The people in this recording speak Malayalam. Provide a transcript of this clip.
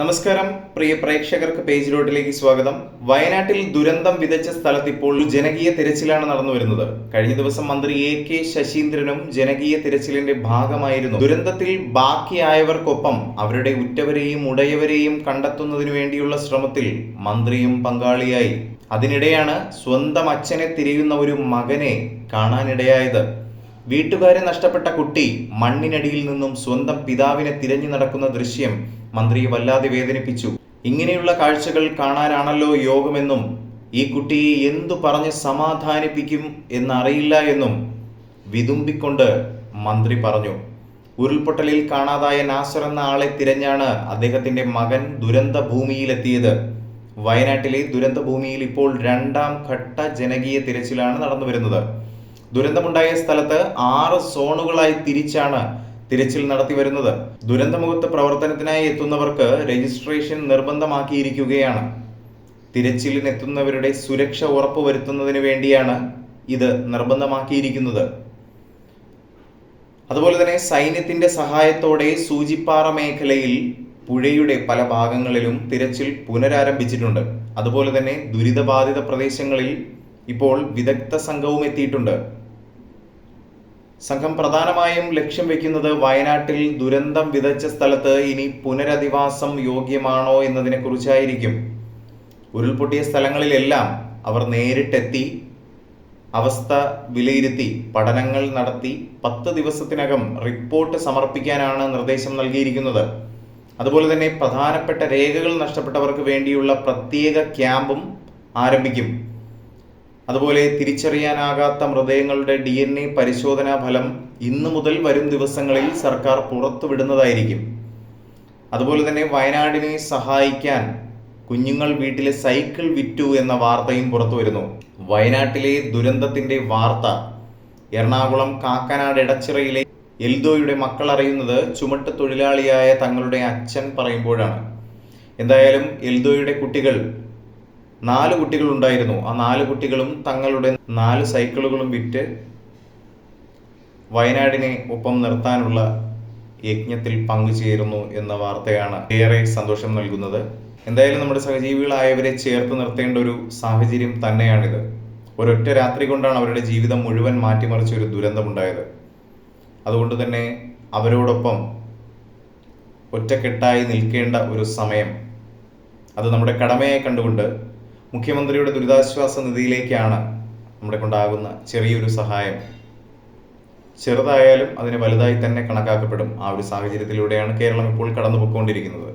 നമസ്കാരം. പ്രിയ പ്രേക്ഷകർക്ക് പേജ് ലോട്ടിലേക്ക് സ്വാഗതം. വയനാട്ടിൽ ദുരന്തം വിതച്ച സ്ഥലത്ത് ഇപ്പോൾ ജനകീയ തിരച്ചിലാണ് നടന്നു വരുന്നത്. കഴിഞ്ഞ ദിവസം മന്ത്രി എ കെ ശശീന്ദ്രനും ജനകീയ തിരച്ചിലിന്റെ ഭാഗമായിരുന്നു. ദുരന്തത്തിൽ ബാക്കിയായവർക്കൊപ്പം അവരുടെ ഉറ്റവരെയും ഉടയവരെയും കണ്ടെത്തുന്നതിനു വേണ്ടിയുള്ള ശ്രമത്തിൽ മന്ത്രിയും പങ്കാളിയായി. അതിനിടെയാണ് സ്വന്തം അച്ഛനെ തിരയുന്ന ഒരു മകനെ കാണാനിടയായത്. വീട്ടുകാരെ നഷ്ടപ്പെട്ട കുട്ടി മണ്ണിനടിയിൽ നിന്നും സ്വന്തം പിതാവിനെ തിരഞ്ഞു നടക്കുന്ന ദൃശ്യം മന്ത്രി വല്ലാതെ വേദനിപ്പിച്ചു. ഇങ്ങനെയുള്ള കാഴ്ചകൾ കാണാനാണല്ലോ യോഗമെന്നും ഈ കുട്ടിയെ എന്തു പറഞ്ഞ് സമാധാനിപ്പിക്കും എന്നറിയില്ല എന്നും വിതുമ്പിക്കൊണ്ട് മന്ത്രി പറഞ്ഞു. ഉരുൾപൊട്ടലിൽ കാണാതായ നാസർ എന്ന ആളെ തിരഞ്ഞാണ് അദ്ദേഹത്തിന്റെ മകൻ ദുരന്ത ഭൂമിയിലെത്തിയത് വയനാട്ടിലെ ദുരന്ത ഭൂമിയിൽ ഇപ്പോൾ രണ്ടാം ഘട്ട ജനകീയ തിരച്ചിലാണ് നടന്നു വരുന്നത് ദുരന്തമുണ്ടായ സ്ഥലത്ത് ആറ് സോണുകളായി തിരിച്ചാണ് തിരച്ചിൽ നടത്തി വരുന്നത്. ദുരന്തമുഖത്ത് പ്രവർത്തനത്തിനായി എത്തുന്നവർക്ക് രജിസ്ട്രേഷൻ നിർബന്ധമാക്കിയിരിക്കുകയാണ്. തിരച്ചിലിനെത്തുന്നവരുടെ സുരക്ഷ ഉറപ്പുവരുത്തുന്നതിന് വേണ്ടിയാണ് ഇത് നിർബന്ധമാക്കിയിരിക്കുന്നത്. അതുപോലെ തന്നെ സൈന്യത്തിന്റെ സഹായത്തോടെ സൂചിപ്പാറ മേഖലയിൽ പുഴയുടെ പല ഭാഗങ്ങളിലും തിരച്ചിൽ പുനരാരംഭിച്ചിട്ടുണ്ട്. അതുപോലെ തന്നെ ദുരിതബാധിത പ്രദേശങ്ങളിൽ ഇപ്പോൾ വിദഗ്ധ സംഘവും എത്തിയിട്ടുണ്ട്. സംഘം പ്രധാനമായും ലക്ഷ്യം വെക്കുന്നത് വയനാട്ടിൽ ദുരന്തം വിതച്ച സ്ഥലത്ത് ഇനി പുനരധിവാസം യോഗ്യമാണോ എന്നതിനെ കുറിച്ചായിരിക്കും ഉരുൾപൊട്ടിയ സ്ഥലങ്ങളിലെല്ലാം അവർ നേരിട്ടെത്തി അവസ്ഥ വിലയിരുത്തി പഠനങ്ങൾ നടത്തി പത്ത് ദിവസത്തിനകം റിപ്പോർട്ട് സമർപ്പിക്കാനാണ് നിർദ്ദേശം നൽകിയിരിക്കുന്നത്. അതുപോലെ തന്നെ പ്രധാനപ്പെട്ട രേഖകൾ നഷ്ടപ്പെട്ടവർക്ക് വേണ്ടിയുള്ള പ്രത്യേക ക്യാമ്പും ആരംഭിക്കും. അതുപോലെ തിരിച്ചറിയാനാകാത്ത മൃതദേഹങ്ങളുടെ ഡി എൻ എ പരിശോധനാ ഫലം ഇന്നു മുതൽ വരും ദിവസങ്ങളിൽ സർക്കാർ പുറത്തുവിടുന്നതായിരിക്കും. അതുപോലെ തന്നെ വയനാടിനെ സഹായിക്കാൻ കുഞ്ഞുങ്ങൾ വീട്ടിലെ സൈക്കിൾ വിറ്റു എന്ന വാർത്തയും പുറത്തു വരുന്നു. വയനാട്ടിലെ ദുരന്തത്തിന്റെ വാർത്ത. എറണാകുളം കാക്കനാട് ഇടച്ചിറയിലെ എൽദോയുടെ മക്കൾ അറിയുന്നത് ചുമട്ട് തൊഴിലാളിയായ തങ്ങളുടെ അച്ഛൻ പറയുമ്പോഴാണ്. എന്തായാലും എൽദോയുടെ കുട്ടികൾ നാല് കുട്ടികളുണ്ടായിരുന്നു. ആ നാല് കുട്ടികളും തങ്ങളുടെ നാല് സൈക്കിളുകളും വിറ്റ് വയനാടിനെ ഒപ്പം നിർത്താനുള്ള യജ്ഞത്തിൽ പങ്കുചേരുന്നു എന്ന വാർത്തയാണ് ഏറെ സന്തോഷം നൽകുന്നത്. എന്തായാലും നമ്മുടെ സഹജീവികളായവരെ ചേർത്ത് നിർത്തേണ്ട ഒരു സാഹചര്യം തന്നെയാണിത്. ഒരൊറ്റ രാത്രി കൊണ്ടാണ് അവരുടെ ജീവിതം മുഴുവൻ മാറ്റിമറിച്ച ഒരു ദുരന്തമുണ്ടായത്. അതുകൊണ്ട് തന്നെ അവരോടൊപ്പം ഒറ്റക്കെട്ടായി നിൽക്കേണ്ട ഒരു സമയം. അത് നമ്മുടെ കടമയായി കണ്ടുകൊണ്ട് മുഖ്യമന്ത്രിയുടെ ദുരിതാശ്വാസ നിധിയിലേക്കാണ് നമ്മുടെ കൊണ്ടാകുന്ന ചെറിയൊരു സഹായം. ചെറുതായാലും അതിന് വലുതായി തന്നെ കണക്കാക്കപ്പെടും ആ ഒരു സാഹചര്യത്തിലൂടെയാണ് കേരളം ഇപ്പോൾ കടന്നു പോയിക്കൊണ്ടിരിക്കുന്നത്